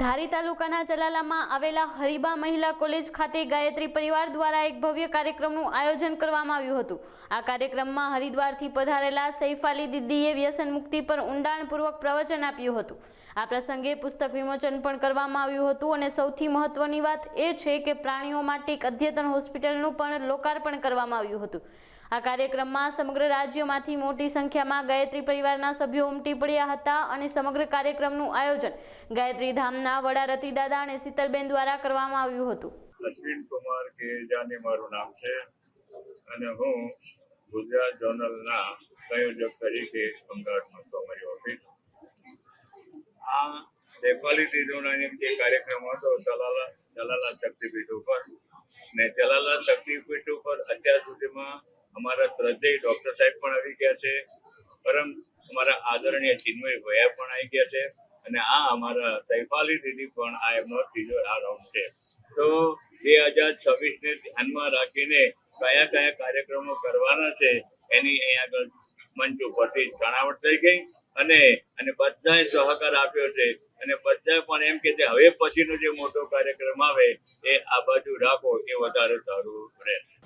ધારી તાલુકાના ચલાલામાં આવેલા હરિબા મહિલા કોલેજ ખાતે ગાયત્રી પરિવાર દ્વારા એક ભવ્ય કાર્યક્રમનું આયોજન કરવામાં આવ્યું હતું. આ કાર્યક્રમમાં હરિદ્વારથી પધારેલા સૈફ અલી દીદીએ વ્યસન મુક્તિ પર ઊંડાણપૂર્વક પ્રવચન આપ્યું હતું. આ પ્રસંગે પુસ્તક વિમોચન પણ કરવામાં આવ્યું હતું અને સૌથી મહત્વની વાત એ છે કે પ્રાણીઓ માટે એક અદ્યતન હોસ્પિટલનું પણ લોકાર્પણ કરવામાં આવ્યું હતું. આ કાર્યક્રમમાં સમગ્ર રાજ્યમાંથી મોટી સંખ્યામાં ગાયત્રી પરિવારના સભ્યો ઉમટી પડ્યા હતા અને સમગ્ર કાર્યક્રમનું આયોજન ગાયત્રી ધામના વડા રતિદાદા અને શીતલબેન દ્વારા કરવામાં આવ્યું હતું. અશ્વિન કુમાર કેજાની મારું નામ છે અને હું ગુજરાત જોનલના સંયોજક તરીકે અમદાવાદમાં છું ઓફિસ. આ શેફાલી દીદોના જે કાર્યક્રમ હતો ચલાલા ચલાલા શક્તિપીઠ ઉપર. ને ચલાલા શક્તિપીઠ ઉપર અત્યાર સુધીમાં અમારા શ્રદ્ધેય ડૉક્ટર સાહેબ પણ આવી ગયા છે. પરમ અમારા આદરણીય ચિન્મય ભયા પણ આવી ગયા છે. અને આ અમારા સૈફાલી દીદી પણ આ એમનો ત્રીજો આ રાઉન્ડ છે. તો બે હજાર છવ્વીસને ધ્યાનમાં રાખીને કયા કયા કાર્યક્રમો કરવાના છે, એની અહીં આગળ મંચ ઉપરથી જણાવટ થઈ ગઈ. અને અને બધાએ સહકાર આપ્યો છે. અને બધા પણ એમ કે હવે પછીનો જે મોટો કાર્યક્રમ આવે, એ આ બાજુ રાખો, એ વધારે સારું રહેશે.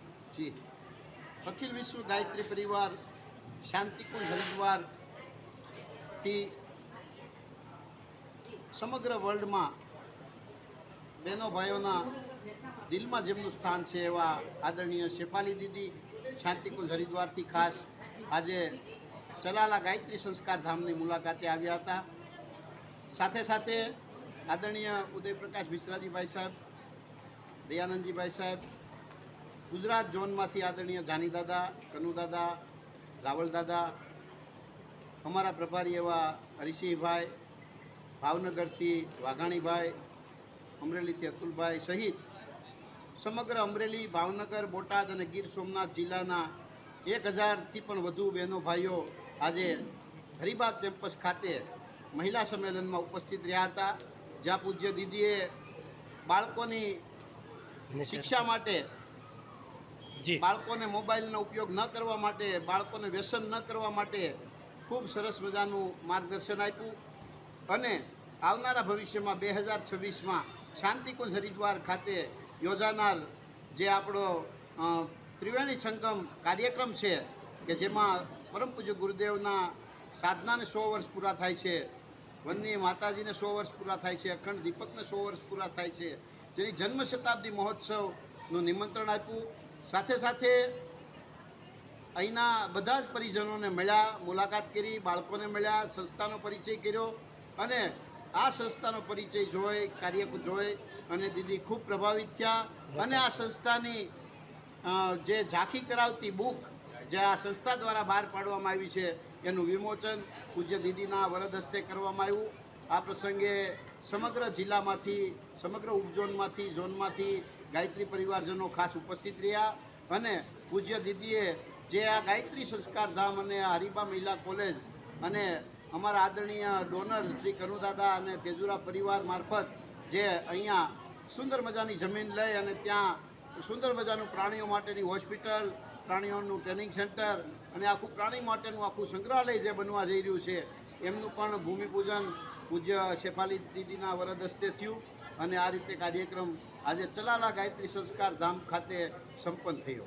અખિલ વિશ્વ ગાયત્રી પરિવાર, શાંતિકુંજ હરિદ્વારથી સમગ્ર વર્લ્ડમાં બહેનો ભાઈઓના દિલમાં જેમનું સ્થાન છે એવા આદરણીય શેફાલી દીદી, શાંતિકુંજ હરિદ્વારથી ખાસ આજે ચલાલા ગાયત્રી સંસ્કાર ધામની મુલાકાતે આવ્યા હતા. સાથે સાથે આદરણીય ઉદયપ્રકાશ મિશ્રાજીભાઈ સાહેબ, દયાનંદજીભાઈ સાહેબ ગુજરાત ઝોનમાંથી આદરણીય જાનીદાદા કનુદાદા કનુ દાદા રાવલ અમારા પ્રભારી એવા હરિસિંહભાઈ ભાવનગરથી વાઘાણીભાઈ અમરેલીથી અતુલભાઈ સહિત સમગ્ર અમરેલી ભાવનગર બોટાદ અને ગીર સોમનાથ જિલ્લાના એક હજારથી પણ વધુ બહેનો ભાઈઓ આજે હરિબાગ કેમ્પસ ખાતે મહિલા સંમેલનમાં ઉપસ્થિત રહ્યા હતા જ્યાં પૂજ્ય દીદીએ બાળકોની શિક્ષા માટે બાળકોને મોબાઈલનો ઉપયોગ ન કરવા માટે, બાળકોને વ્યસન ન કરવા માટે ખૂબ સરસ મજાનું માર્ગદર્શન આપ્યું. અને આવનારા ભવિષ્યમાં બે હજાર છવ્વીસમાં શાંતિકુંજ હરિદ્વાર ખાતે યોજાનાર જે આપણો ત્રિવેણી સંગમ કાર્યક્રમ છે, કે જેમાં પરમ પૂજ્ય ગુરુદેવના સાધનાને સો વર્ષ પૂરા થાય છે વનની માતાજીને સો વર્ષ પૂરા થાય છે, અખંડ દીપકને સો વર્ષ પૂરા થાય છે, જેની જન્મ શતાબ્દી મહોત્સવનું નિમંત્રણ આપ્યું. સાથે સાથે અહીંના બધા જ પરિજનોને મળ્યા, મુલાકાત કરી, બાળકોને મળ્યા, સંસ્થાનો પરિચય કર્યો અને આ સંસ્થાનો પરિચય જોઈ કાર્ય જોઈ અને દીદી ખૂબ પ્રભાવિત થયા અને આ સંસ્થાની જે ઝાંખી કરાવતી બુક જે આ સંસ્થા દ્વારા બહાર પાડવામાં આવી છે, એનું વિમોચન પૂજ્ય દીદીના વરદ હસ્તે કરવામાં આવ્યું. આ પ્રસંગે સમગ્ર જિલ્લામાંથી, સમગ્ર ઉપઝોનમાંથી, ઝોનમાંથી ગાયત્રી પરિવારજનો ખાસ ઉપસ્થિત રહ્યા અને પૂજ્ય દીદીએ જે આ ગાયત્રી સંસ્કાર ધામ અને હરિબા મહિલા કોલેજ અને અમારા આદરણીય ડોનર શ્રી કનુદાદા અને તેજુરા પરિવાર મારફત જે અહીંયા સુંદર મજાની જમીન લઈ અને ત્યાં સુંદર મજાનું પ્રાણીઓ માટેની હોસ્પિટલ, પ્રાણીઓનું ટ્રેનિંગ સેન્ટર અને આખું પ્રાણી માટેનું આખું સંગ્રહાલય જે બનવા જઈ રહ્યું છે, એમનું પણ ભૂમિપૂજન પૂજ્ય શેફાલી દીદીના વરદ હસ્તે થયું. અને આ રીતે કાર્યક્રમ આજે ચલાલા ગાયત્રી સંસ્કાર ધામ ખાતે સંપન્ન થયો.